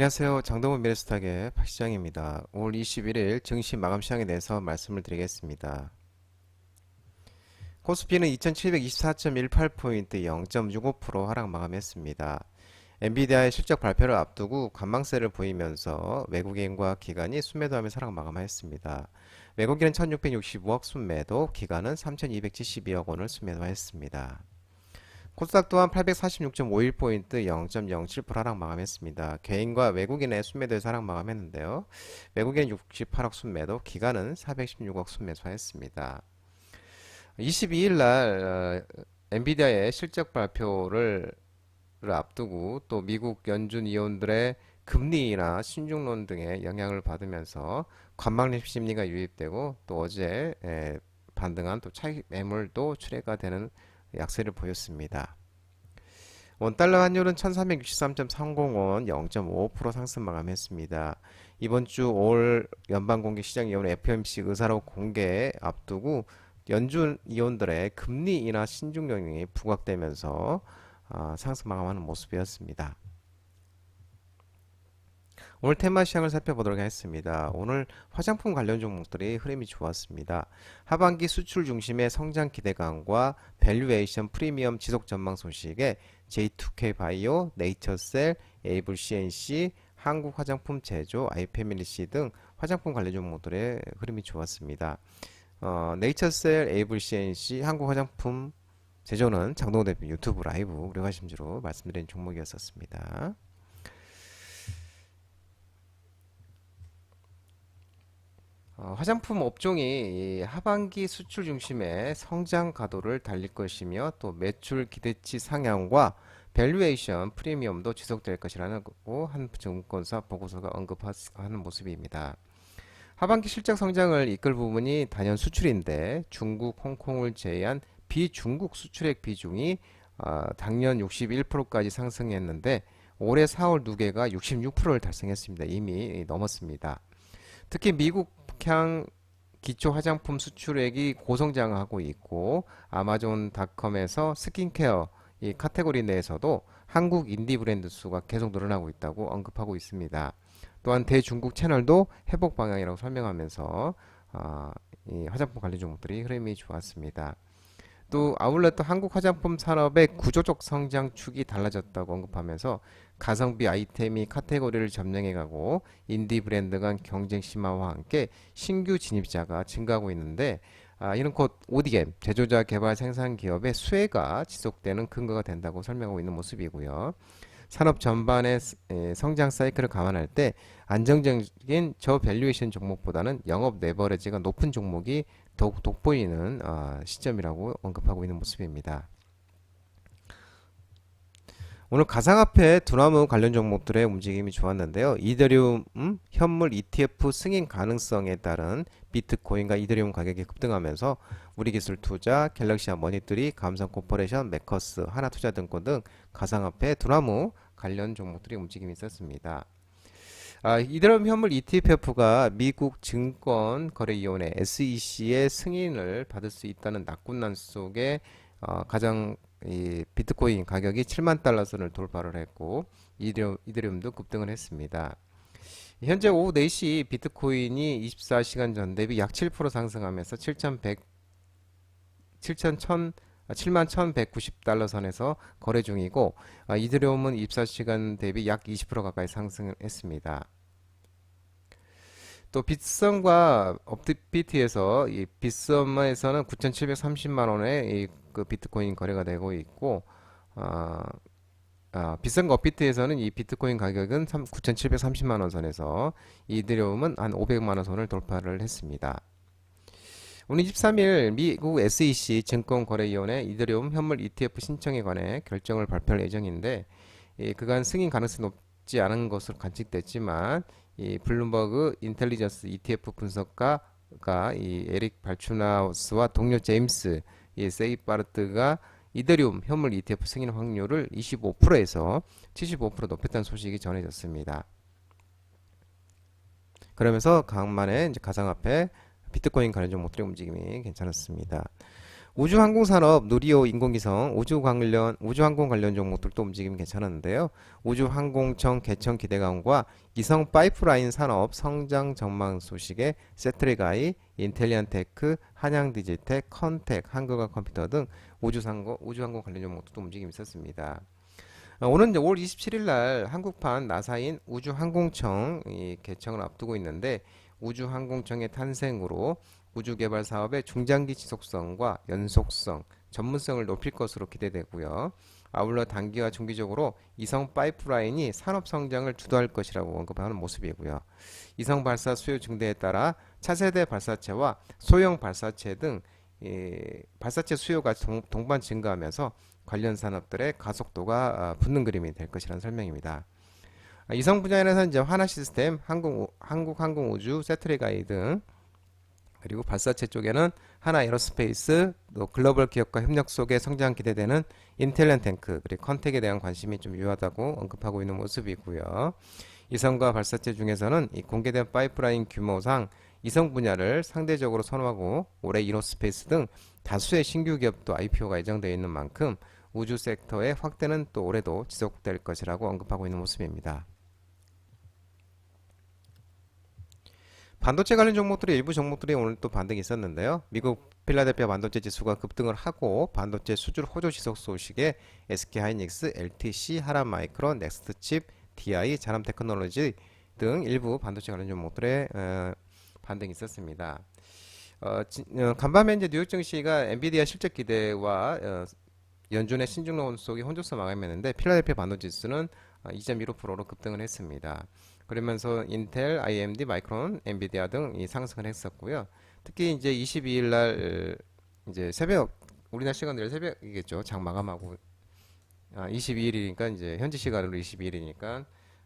안녕하세요. 장동훈 미래스탁의 박 시장입니다. 5월 21일 증시 마감 시장에 대해서 말씀을 드리겠습니다. 코스피는 2724.18포인트 0.65% 하락 마감했습니다. 엔비디아의 실적 발표를 앞두고 관망세를 보이면서 외국인과 기관이 순매도하며 하락 마감하였습니다. 외국인은 1665억 순매도, 기관은 3272억 원을 순매도했습니다. 코스닥 또한 846.51포인트 0.07% 하락 마감했습니다. 개인과 외국인의 순매도에서 하락 마감했는데요. 외국인은 68억 순매도, 기관은 416억 순매수했습니다. 22일 날 어, 엔비디아의 실적 발표를 를 앞두고 또 미국 연준 위원들의 금리나 신중론 등의 영향을 받으면서 관망 심리가 유입되고 또 어제 에, 반등한 또 차익 매물도 출회가 되는 약세를 보였습니다. 원달러 환율은 1363.30원 0.55% 상승 마감했습니다. 이번 주 5월 연방공개 시장위원회 FOMC 의사록 공개 앞두고 연준 위원들의 금리 인하 신중 영향이 부각되면서 어, 상승 마감하는 모습이었습니다. 오늘 테마 시장을 살펴보도록 하겠습니다. 오늘 화장품 관련 종목들이 흐름이 좋았습니다. 하반기 수출 중심의 성장 기대감과 밸류에이션 프리미엄 지속 전망 소식에 J2K 바이오, 네이처셀, 에이블 CNC, 한국 화장품 제조, 아이패밀리시 등 화장품 관련 종목들의 흐름이 좋았습니다. 어, 네이처셀, 에이블 CNC, 한국 화장품 제조는 장동호 대표 유튜브 라이브 심주로 말씀드린 종목이었었습니다. 어, 화장품 업종이 이 하반기 수출 중심의 성장 가도를 달릴 것이며 또 매출 기대치 상향과 밸류에이션 프리미엄도 지속될 것이라고 한 증권사 보고서가 언급하는 모습입니다. 하반기 실적 성장을 이끌 부분이 단연 수출인데 중국, 홍콩을 제외한 비중국 수출액 비중이 어, 작년 61%까지 상승했는데 올해 4월 누계가 66%를 달성했습니다. 이미 넘었습니다. 특히 미국 향 기초 화장품 수출액이 고성장하고 있고 아마존닷컴에서 스킨케어 이 카테고리 내에서도 한국 인디 브랜드 수가 계속 늘어나고 있다고 언급하고 있습니다. 또한 대중국 채널도 회복 방향이라고 설명하면서 어, 이 화장품 관련 종목들이 흐름이 좋았습니다. 또 아울렛도 한국 화장품 산업의 구조적 성장 축이 달라졌다고 언급하면서 가성비 아이템이 카테고리를 점령해가고 인디 브랜드 간 경쟁 심화와 함께 신규 진입자가 증가하고 있는데 아, 이는 곧 ODM 제조자 개발 생산 기업의 수혜가 지속되는 근거가 된다고 설명하고 있는 모습이고요. 산업 전반의 성장 사이클을 감안할 때 안정적인 저 밸류에이션 종목보다는 영업 레버리지가 높은 종목이 더욱 돋보이는 어, 시점이라고 언급하고 있는 모습입니다. 오늘 가상화폐 두나무 관련 종목들의 움직임이 좋았는데요. 이더리움 음, 현물 ETF 승인 가능성에 따른 비트코인과 이더리움 가격이 급등하면서 우리기술 투자, 갤럭시아 머니들이 감성코퍼레이션, 메커스, 하나투자증권 등 가상화폐 두나무 관련 종목들이 움직임이 있었습니다. 아, 이더리움 현물 ETF가 미국 증권거래위원회 SEC의 승인을 받을 수 있다는 낙군난 속에 어, 가장 이 비트코인 가격이 7만 달러 선을 돌파를 했고 이더리움, 이더리움도 급등을 했습니다. 현재 오후 4시 비트코인이 24시간 전 대비 약 7% 상승하면서 7,100 7,100 7만 1,190달러 선에서 거래 중이고 아, 이더리움은 24시간 대비 약 20% 가까이 상승했습니다. 또 빗썸과 업비트에서 이 빗썸에서는 9,730만 원의 이 그 비트코인 거래가 되고 있고 아, 아, 빗썸과 업비트에서는 이 비트코인 가격은 9,730만 원 선에서 이더리움은 한 500만 원 선을 돌파를 했습니다. 오늘 23일 미국 SEC 증권거래위원회 이더리움 현물 ETF 신청에 관해 결정을 발표할 예정인데 이 그간 승인 가능성이 높지 않은 것으로 관측됐지만 이 블룸버그 인텔리전스 ETF 분석가가 이 에릭 발추나우스와 동료 제임스 이 세이바르트가 이더리움 현물 ETF 승인 확률을 25%에서 75% 높였다는 소식이 전해졌습니다. 그러면서 이제 가상화폐 비트코인 관련 종목들의 움직임이 괜찮았습니다. 우주항공산업, 누리호, 인공위성, 우주 관련 우주항공 관련 종목들도 움직임 괜찮았는데요. 우주항공청 개청 기대감과 이성 파이프라인 산업 성장 전망 소식에 세트리가이, 인텔리안테크, 한양디지텍, 컨텍, 한국과 컴퓨터 등 우주상공, 우주항공 관련 종목들도 움직임이 있었습니다. 어, 오는 이제 5월 27일 날 한국판 나사인 우주항공청 이 개청을 앞두고 있는데 우주항공청의 탄생으로 우주개발 사업의 중장기 지속성과 연속성, 전문성을 높일 것으로 기대되고요. 아울러 단기와 중기적으로 이성 파이프라인이 산업 성장을 주도할 것이라고 언급하는 모습이고요. 이성 발사 수요 증대에 따라 차세대 발사체와 소형 발사체 등 이, 발사체 수요가 동, 동반 증가하면서 관련 산업들의 가속도가 아, 붙는 그림이 될 것이라는 설명입니다. 아, 이성 분야에서 이제 하나 시스템, 한국 한국 항공 우주, 세트리 가이 등 그리고 발사체 쪽에는 하나 에어로스페이스, 또 글로벌 기업과 협력 속에 성장 기대되는 인텔렌 탱크, 그리고 컨텍에 대한 관심이 좀 유효하다고 언급하고 있는 모습이고요. 이성과 발사체 중에서는 이 공개된 파이프라인 규모상 이성 분야를 상대적으로 선호하고 올해 이노스페이스 등 다수의 신규 기업도 IPO가 예정되어 있는 만큼 우주 섹터의 확대는 또 올해도 지속될 것이라고 언급하고 있는 모습입니다. 반도체 관련 종목들의 일부 종목들이 오늘 또 반등이 있었는데요. 미국 필라델피아 반도체 지수가 급등을 하고 반도체 수출 호조 지속 소식에 SK 하이닉스, LTC, 하란 마이크론, 넥스트칩, DI, 자람 테크놀로지 등 일부 반도체 관련 종목들의 어, 반등이 있었습니다. 어, 지, 어, 간밤에 이제 뉴욕 증시가 엔비디아 실적 기대와 어, 연준의 신중론 속에 혼조서 마감했는데 필라델피아 반도체 지수는 2.15%로 급등을 했습니다. 그러면서 인텔, AMD, 마이크론, 엔비디아 등 이 상승을 했었고요. 특히 이제 22일 날 이제 새벽 우리나라 시간대로 새벽이겠죠. 장 마감하고 아, 22일이니까 이제 현지 시간으로 22일이니까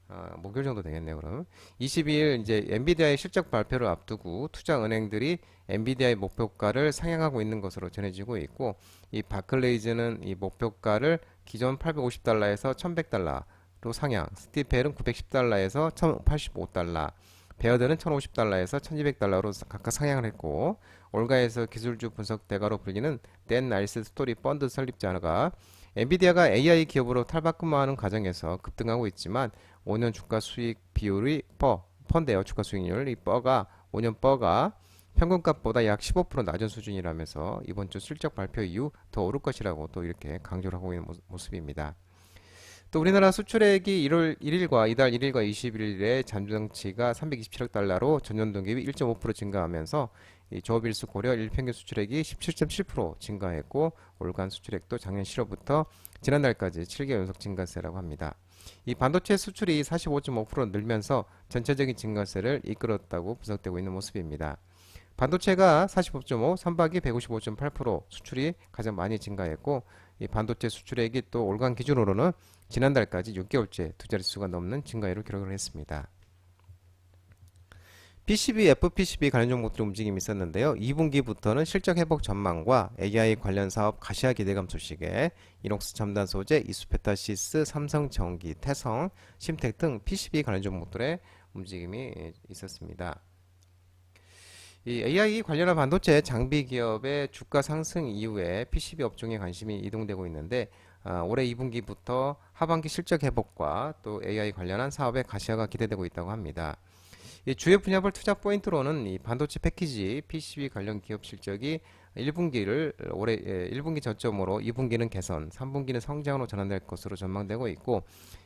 아, 목요일 정도 되겠네요. 그럼 22일 이제 엔비디아의 실적 발표를 앞두고 투자 은행들이 엔비디아의 목표가를 상향하고 있는 것으로 전해지고 있고 이 바클레이즈는 이 목표가를 기존 850달러에서 1100달러 로 상향, 스티펠은 910달러에서 1085달러, 베어드는 1050달러에서 1200달러로 각각 상향을 했고 올가에서 기술주 분석 대가로 불리는 댄 나이스 스토리 펀드 설립자가 엔비디아가 AI 기업으로 탈바꿈하는 과정에서 급등하고 있지만 5년 주가 수익 비율이 퍼 펀드의 주가 수익률 이 뻐가 5년 뻐가 평균값보다 약 15% 낮은 수준이라면서 이번 주 실적 발표 이후 더 오를 것이라고 또 이렇게 강조를 하고 있는 모습입니다. 또 우리나라 수출액이 1월 1일과 이달 1일과 21일에 잠정치가 327억 달러로 전년 동기 대비 1.5% 증가하면서 이 조업일수 고려 일평균 수출액이 17.7% 증가했고 올간 수출액도 작년 7월부터 지난달까지 7개월 연속 증가세라고 합니다. 이 반도체 수출이 45.5% 늘면서 전체적인 증가세를 이끌었다고 분석되고 있는 모습입니다. 반도체가 45.5, 선박이 155.8% 수출이 가장 많이 증가했고 이 반도체 수출액이 또 올간 기준으로는 지난달까지 6개월째 두 자릿수가 넘는 증가율을 기록을 했습니다. PCB, FPCB 관련 종목들의 움직임이 있었는데요. 2분기부터는 실적 회복 전망과 AI 관련 사업 가시화 기대감 소식에 이녹스 첨단 소재, 이수페타시스, 삼성전기, 태성, 심텍 등 PCB 관련 종목들의 움직임이 있었습니다. 이 AI 관련한 반도체 장비 기업의 주가 상승 이후에 PCB 업종에 관심이 이동되고 있는데 아, 올해 2분기부터 하반기 실적 회복과 또 AI 관련한 사업의 가시화가 기대되고 있다고 합니다. 이 주요 분야별 투자 포인트로는 이 반도체 패키지 PCB 관련 기업 실적이 1분기를 올해 1분기 예, 저점으로 2분기는 개선, 3분기는 성장으로 전환될 것으로 전망되고 있고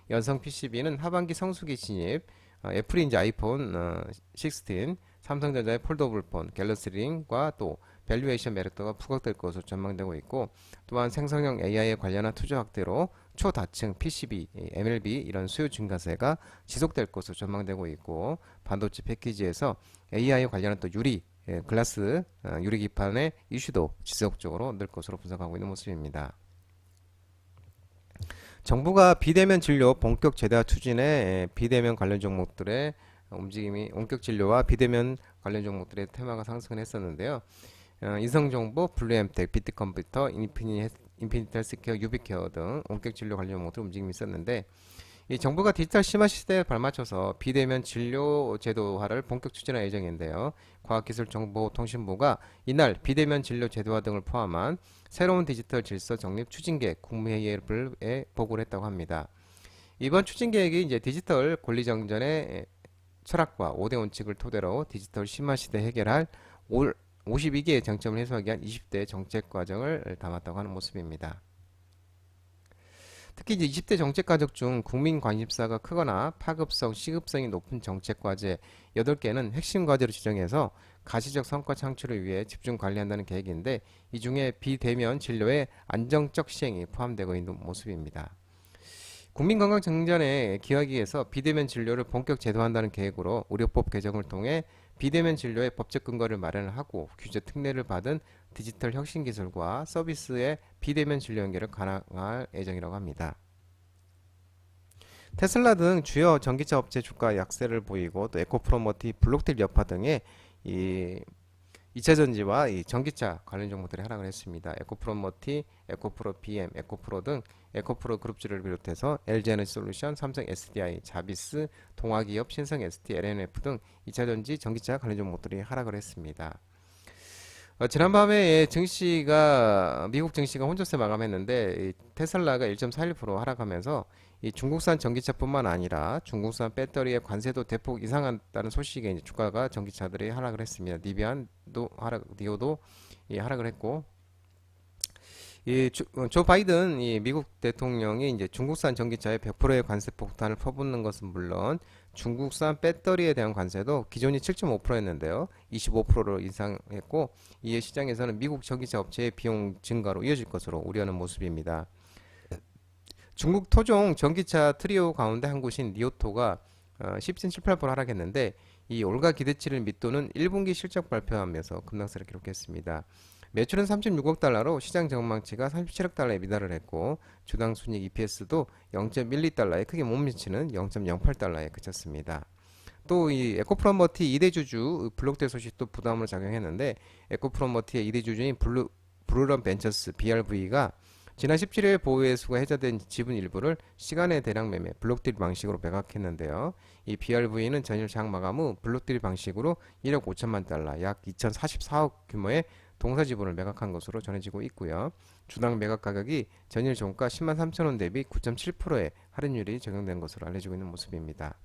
연성 PCB는 하반기 성수기 진입, 어, 애플이 이제 아이폰 16, 어, 삼성전자의 폴더블 폰, 갤럭시 링과 또 밸류에이션 메리트가 부각될 것으로 전망되고 있고 또한 생성형 AI에 관련한 투자 확대로 초다층 PCB, MLB 이런 수요 증가세가 지속될 것으로 전망되고 있고 반도체 패키지에서 AI 에 관련한 또 유리, 예, 글라스, 어, 유리 기판의 이슈도 지속적으로 늘 것으로 분석하고 있는 모습입니다. 정부가 비대면 진료 본격 제도화 추진에 예, 비대면 관련 종목들의 움직임이 원격 진료와 비대면 관련 종목들의 테마가 상승을 했었는데요. 어, 인성정보, 블루엠텍, 비트컴퓨터, 인피니, 인피니트 헬스케어, 유비케어 등 원격 진료 관련 종목들 움직임이 있었는데 이 정부가 디지털 심화 시대에 발맞춰서 비대면 진료 제도화를 본격 추진할 예정인데요. 과학기술정보통신부가 이날 비대면 진료 제도화 등을 포함한 새로운 디지털 질서 정립 추진계획 국무회의에 보고를 했다고 합니다. 이번 추진 계획이 이제 디지털 권리정전의 철학과 5대 원칙을 토대로 디지털 심화 시대 해결할 52개의 쟁점을 해소하기 위한 20대 정책 과정을 담았다고 하는 모습입니다. 특히 이제 20대 정책 과정 중 국민 관심사가 크거나 파급성, 시급성이 높은 정책 과제 8개는 핵심 과제로 지정해서 가시적 성과 창출을 위해 집중 관리한다는 계획인데 이 중에 비대면 진료의 안정적 시행이 포함되고 있는 모습입니다. 국민건강증진에 기하기 위해서 비대면 진료를 본격 제도한다는 계획으로 의료법 개정을 통해 비대면 진료의 법적 근거를 마련을 하고 규제 특례를 받은 디지털 혁신 기술과 서비스의 비대면 진료 연계를 가능할 예정이라고 합니다. 테슬라 등 주요 전기차 업체 주가 약세를 보이고 또 에코프로머티, 블록딜 여파 등의 이 2차 전지와 이 전기차 관련 종목들이 하락을 했습니다. 에코프로머티, 에코프로 BM, 에코프로 등 에코프로 그룹주를 비롯해서 LG에너지 솔루션, 삼성 SDI, 자비스, 동아기업, 신성 ST, LNF 등 2차 전지 전기차 관련 종목들이 하락을 했습니다. 어, 지난밤에 증시가 미국 증시가 혼조세 마감했는데 테슬라가 1.41% 하락하면서 이 중국산 전기차뿐만 아니라 중국산 배터리의 관세도 대폭 이상한다는 소식에 이제 주가가 전기차들이 하락을 했습니다. 니비안도 하락, 니오도 이 하락을 했고 이조 어, 바이든 이 미국 대통령이 이제 중국산 전기차에 100%의 관세 폭탄을 퍼붓는 것은 물론 중국산 배터리에 대한 관세도 기존이 7.5%였는데요. 25%로 인상했고 이에 시장에서는 미국 전기차 업체의 비용 증가로 이어질 것으로 우려하는 모습입니다. 중국 토종 전기차 트리오 가운데 한 곳인 리오토가 어, 10.78% 하락했는데 이 올가 기대치를 밑도는 1분기 실적 발표하면서 급락세를 기록했습니다. 매출은 36억 달러로 시장 전망치가 37억 달러에 미달을 했고 주당 순이익 EPS도 0.12달러에 크게 못 미치는 0.08달러에 그쳤습니다. 또 이 에코프로머티 2대 주주 블록대 소식도 부담으로 작용했는데 에코프로머티의 2대 주주인 블루 브루런 벤처스 BRV가 지난 17일 보호회수가 해제된 지분 일부를 시간의 대량 매매 블록딜 방식으로 매각했는데요. 이 BRV는 전일 장 마감 후 블록딜 방식으로 1억 5천만 달러, 약 2,044억 규모의 동사 지분을 매각한 것으로 전해지고 있고요. 주당 매각 가격이 전일 종가 10만 3천 원 대비 9.7%의 할인율이 적용된 것으로 알려지고 있는 모습입니다.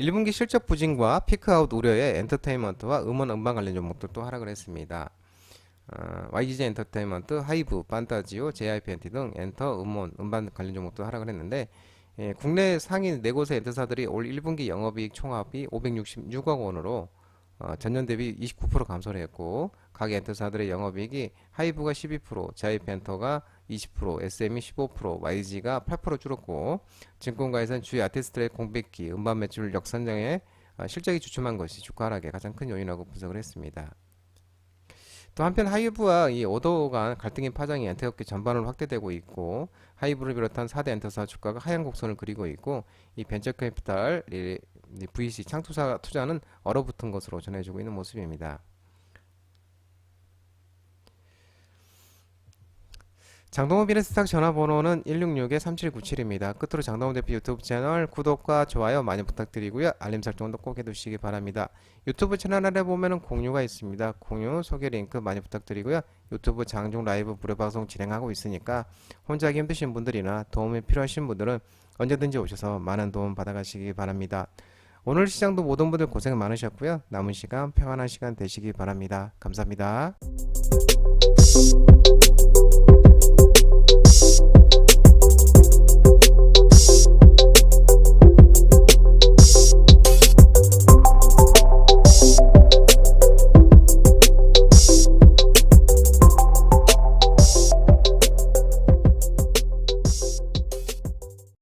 1분기 실적 부진과 피크아웃 우려의 엔터테인먼트와 음원 음반 관련 종목들도 하락을 했습니다. 어, YGG 엔터테인먼트, 하이브, 판타지오, JIPNT 등 엔터, 음원, 음반 관련 종목도 하락을 했는데 예, 국내 상위 4곳의 엔터사들이 올 1분기 영업이익 총합이 566억 원으로 어, 전년 대비 29% 감소를 했고 각 엔터사들의 영업이익이 하이브가 12%, 자이펜터가 20%, SM이 15%, YG가 8% 줄었고 증권가에서는 주요 아티스트의 공백기, 음반 매출 역선장에 어, 실적이 주춤한 것이 주가 하락의 가장 큰 요인이라고 분석을 했습니다. 또 한편 하이브와 이 오더 간 갈등의 파장이 엔터업계 전반으로 확대되고 있고 하이브를 비롯한 4대 엔터사 주가가 하향 곡선을 그리고 있고 이 벤처캐피탈 VC 창투사 투자는 얼어붙은 것으로 전해지고 있는 모습입니다. 장동훈 비례스탁 전화번호는 166-3797입니다. 끝으로 장동훈 대표 유튜브 채널 구독과 좋아요 많이 부탁드리고요. 알림 설정도 꼭 해두시기 바랍니다. 유튜브 채널 아래 보면 공유가 있습니다. 공유, 소개 링크 많이 부탁드리고요. 유튜브 장중 라이브 무료 방송 진행하고 있으니까 혼자 하기 힘드신 분들이나 도움이 필요하신 분들은 언제든지 오셔서 많은 도움 받아가시기 바랍니다. 오늘 시장도 모든 분들 고생 많으셨고요. 남은 시간 평안한 시간 되시기 바랍니다. 감사합니다. Thank you